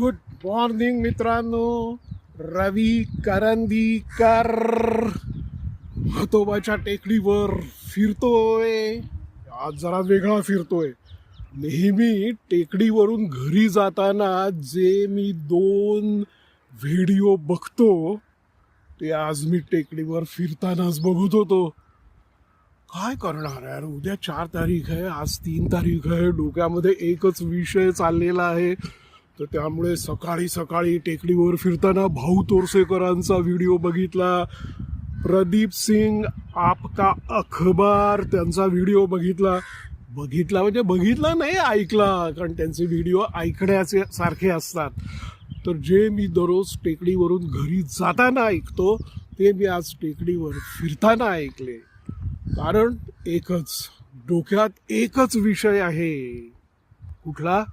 Good morning मित्रांनो. रवी करंदीकर. हातोबाच्या टेकडीवर फिरतोय. आज जरा वेगळा फिरतोय. नेहमी टेकडीवरून घरी जाताना जे मी दोन व्हिडिओ बघतो ते आज मी टेकडीवर फिरतानाच बघत होतो. काय करणार यार? उद्या चार तारीख आहे आज तीन तारीख आहे डोक्यामध्ये एकच विषय चाललेला आहे. तर त्यामुळे सकाळी सकाळी टेकडीवर फिरताना भाऊ तोरसेकरांचा व्हिडिओ बघितला. प्रदीप सिंग आपका अखबार त्यांचा व्हिडिओ बघितला. बघितला म्हणजे बघितला नाही ऐकला कारण त्यांचे व्हिडिओ ऐकण्याचे सारखे असतात. तर जे मी दररोज टेकडीवरून घरी जाताना ऐकतो ते मी आज टेकडीवर फिरताना ऐकले. कारण एकच डोक्यात एकच विषय आहे. कुठला?